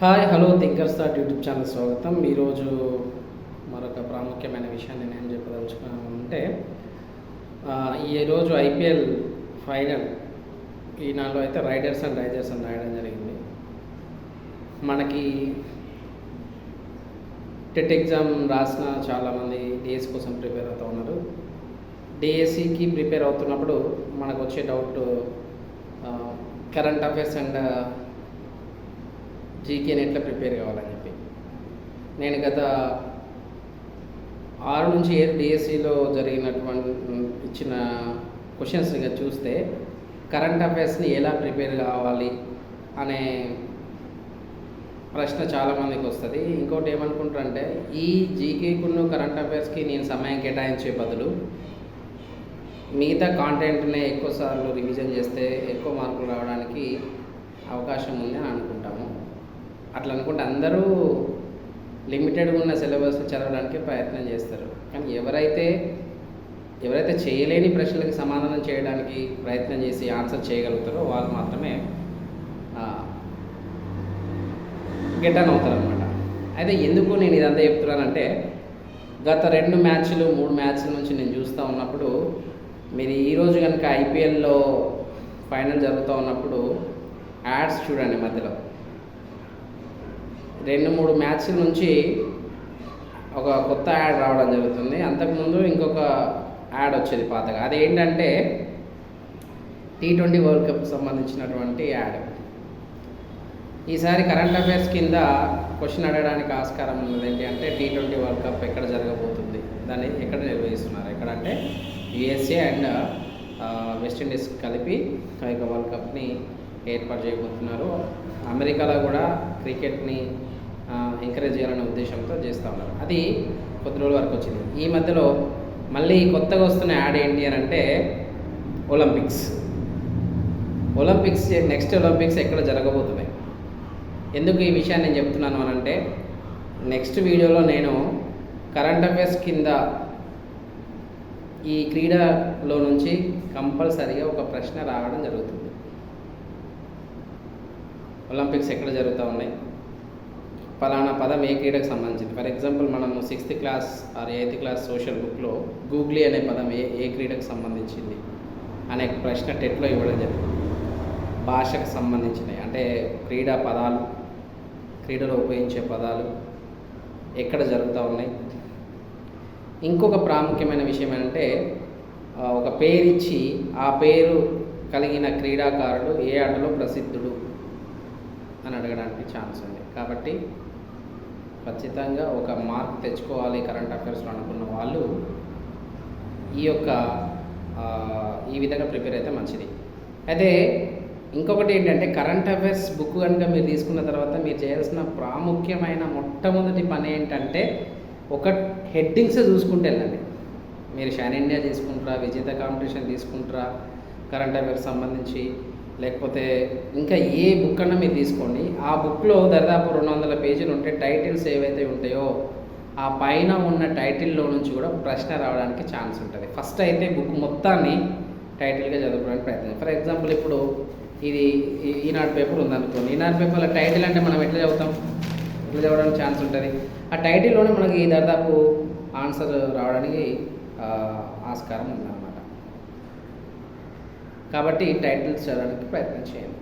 Hi hello thinkers thought YouTube channel స్వాగతం. ఈరోజు మరొక ప్రాముఖ్యమైన విషయాన్ని నేను చెప్పదలుచుకున్నాను అంటే ఈరోజు ఐపీఎల్ ఫైనల్ ఈనాడు అయితే రైడర్స్ అండ్ రైజర్స్ అని రాయడం జరిగింది. మనకి టెట్ ఎగ్జామ్ రాసిన చాలామంది డిఎస్ కోసం ప్రిపేర్ అవుతూ ఉన్నారు. డిఎస్సికి ప్రిపేర్ అవుతున్నప్పుడు మనకు వచ్చే డౌట్ కరెంట్ అఫైర్స్ అండ్ జీకేని ఎట్లా ప్రిపేర్ కావాలని చెప్పి. నేను గత ఆరు నుంచి ఏడు డిఎస్సిలో జరిగినటువంటి ఇచ్చిన క్వశ్చన్స్ చూస్తే కరెంట్ అఫైర్స్ని ఎలా ప్రిపేర్ కావాలి అనే ప్రశ్న చాలామందికి వస్తుంది. ఇంకోటి ఏమనుకుంటారంటే ఈ జీకేకును కరెంట్ అఫైర్స్కి నేను సమయం కేటాయించే బదులు మిగతా కాంటెంట్నే ఎక్కువసార్లు రివిజన్ చేస్తే ఎక్కువ మార్కులు రావడానికి అవకాశం ఉంది అని అనుకుంటాము. అట్లా అనుకుంటే అందరూ లిమిటెడ్గా ఉన్న సిలబస్ చదవడానికి ప్రయత్నం చేస్తారు. కానీ ఎవరైతే ఎవరైతే చేయలేని ప్రశ్నలకు సమాధానం చేయడానికి ప్రయత్నం చేసి ఆన్సర్ చేయగలుగుతారో వాళ్ళు మాత్రమే గెటన్ అవుతారు అనమాట అయితే ఎందుకు నేను ఇదంతా చెప్తున్నానంటే గత రెండు మ్యాచ్లు మూడు మ్యాచ్ల నుంచి నేను చూస్తూ ఉన్నప్పుడు మీరు ఈరోజు కనుక ఐపీఎల్లో ఫైనల్ జరుగుతూ ఉన్నప్పుడు యాడ్స్ చూడండి మధ్యలో. రెండు మూడు మ్యాచ్ల నుంచి ఒక కొత్త యాడ్ రావడం జరుగుతుంది. అంతకుముందు ఇంకొక యాడ్ వచ్చేది పాతగా. అదేంటంటే టీ ట్వంటీ వరల్డ్ కప్ సంబంధించినటువంటి యాడ్. ఈసారి కరెంట్ అఫైర్స్ కింద క్వశ్చన్ అడగడానికి ఆస్కారం ఉన్నది ఏంటి అంటే టీ ట్వంటీ వరల్డ్ కప్ ఎక్కడ జరగబోతుంది? దాన్ని ఎక్కడ నిర్వహిస్తున్నారు? ఎక్కడ అంటే యుఎస్ఏ అండ్ వెస్టిండీస్ కలిపి ఆ యొక్క వరల్డ్ కప్ని ఏర్పాటు చేయబోతున్నారు. అమెరికాలో కూడా క్రికెట్ని ఎంకరేజ్ చేయాలనే ఉద్దేశంతో చేస్తూ ఉన్నారు. అది కొద్ది రోజుల వరకు వచ్చింది. ఈ మధ్యలో మళ్ళీ కొత్తగా వస్తున్న యాడ్ ఏంటి అని అంటే ఒలింపిక్స్. ఒలింపిక్స్ నెక్స్ట్ ఒలింపిక్స్ ఎక్కడ జరగబోతున్నాయి ఎందుకు ఈ విషయాన్ని నేను చెప్తున్నాను అని అంటే నెక్స్ట్ వీడియోలో నేను కరెంట్ అఫైర్స్ కింద ఈ క్రీడలో నుంచి కంపల్సరీగా ఒక ప్రశ్న రావడం జరుగుతుంది. ఒలింపిక్స్ ఎక్కడ జరుగుతూ ఉన్నాయి? ఫలానా పదం ఏ క్రీడకు సంబంధించింది? ఫర్ ఎగ్జాంపుల్ మనము sixth class or eighth class social బుక్లో గూగ్లీ అనే పదం ఏ ఏ క్రీడకు సంబంధించింది? అనే ప్రశ్న టెట్లో ఇవ్వడం జరిగింది. భాషకు సంబంధించినవి. అంటే క్రీడా పదాలు క్రీడలో ఉపయోగించే పదాలు ఎక్కడ జరుగుతూ ఉన్నాయి? ఇంకొక ప్రాముఖ్యమైన విషయం ఏంటంటే ఒక పేరు ఇచ్చి ఆ పేరు కలిగిన క్రీడాకారుడు ఏ ఆటలో ప్రసిద్ధుడు? అని అడగడానికి ఛాన్స్ ఉంది. కాబట్టి ఖచ్చితంగా ఒక మార్క్ తెచ్చుకోవాలి కరెంట్ అఫైర్స్లో అనుకున్న వాళ్ళు ఈ యొక్క ఈ విధంగా ప్రిపేర్ అయితే మంచిది. అయితే ఇంకొకటి ఏంటంటే కరెంట్ అఫైర్స్ బుక్ కనుక మీరు తీసుకున్న తర్వాత మీరు చేయాల్సిన ప్రాముఖ్యమైన మొట్టమొదటి పని ఏంటంటే ఒక హెడ్డింగ్స్ చూసుకుంటే వెళ్ళండి. మీరు షాన్ ఇండియా తీసుకుంటారా విజేత కాంపిటీషన్ తీసుకుంటారా కరెంట్ అఫైర్స్ సంబంధించి లేకపోతే ఇంకా ఏ బుక్ అన్నా మీరు తీసుకోండి. ఆ బుక్లో దాదాపు రెండు వందల పేజీలు ఉంటే టైటిల్స్ ఏవైతే ఉంటాయో ఆ పైన ఉన్న టైటిల్లో నుంచి కూడా ప్రశ్న రావడానికి ఛాన్స్ ఉంటుంది. ఫస్ట్ అయితే బుక్ మొత్తాన్ని టైటిల్గా చదువుకోవడానికి ప్రయత్నం. ఫర్ ఎగ్జాంపుల్ ఇప్పుడు ఇది ఈ- ఈనాడు పేపర్ ఉందనుకోండి. ఈనాడు పేపర్లో టైటిల్ అంటే మనం ఎట్లా చదువుతాం? ఎట్లా చదవడానికి ఛాన్స్ ఉంటుంది? ఆ టైటిల్లోనే మనకి దాదాపు ఆన్సర్ రావడానికి ఆస్కారం ఉందన్నమాట. కాబట్టి టైటిల్స్ చదవడానికి ప్రయత్నం చేయండి.